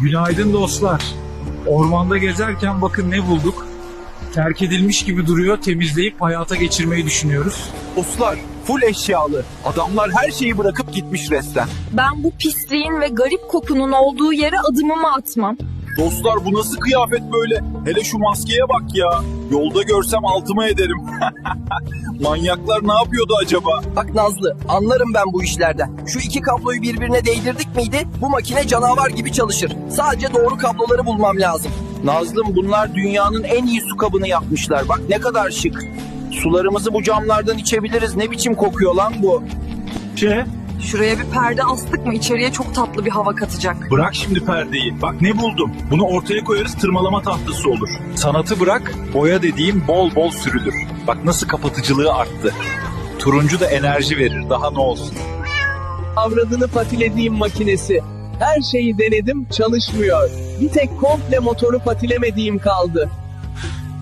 Günaydın dostlar. Ormanda gezerken bakın ne bulduk. Terk edilmiş gibi duruyor. Temizleyip hayata geçirmeyi düşünüyoruz. Dostlar full eşyalı. Adamlar her şeyi bırakıp gitmiş resmen. Ben bu pisliğin ve garip kokunun olduğu yere adımımı atmam. Dostlar bu nasıl kıyafet böyle? Hele şu maskeye bak ya. Yolda görsem altıma ederim. Manyaklar ne yapıyordu acaba? Bak Nazlı anlarım ben bu işlerden. Şu iki kabloyu birbirine değdirdik miydi bu makine canavar gibi çalışır. Sadece doğru kabloları bulmam lazım. Nazlım bunlar dünyanın en iyi su kabını yapmışlar. Bak ne kadar şık. Sularımızı bu camlardan içebiliriz. Ne biçim kokuyor lan bu? Şey, Şuraya bir perde astık mı içeriye çok tatlı bir hava katacak. bırak şimdi perdeyi. Bak ne buldum. Bunu ortaya koyarız tırmalama tahtası olur. Sanatı bırak, boya dediğim bol bol sürülür. Bak nasıl kapatıcılığı arttı. Turuncu da enerji verir. Daha ne olsun. avradını patilediğim makinesi. Her şeyi denedim çalışmıyor. Bir tek komple motoru patilemediğim kaldı.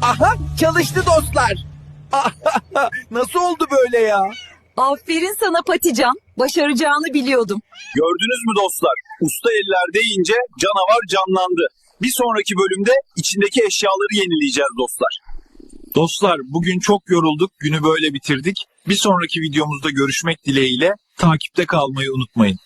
Aha çalıştı dostlar. Nasıl oldu böyle ya? Aferin sana Patican. Başaracağını biliyordum. Gördünüz mü dostlar? Usta eller deyince canavar canlandı. Bir sonraki bölümde içindeki eşyaları yenileyeceğiz dostlar. Dostlar bugün çok yorulduk. Günü böyle bitirdik. Bir sonraki videomuzda görüşmek dileğiyle takipte kalmayı unutmayın.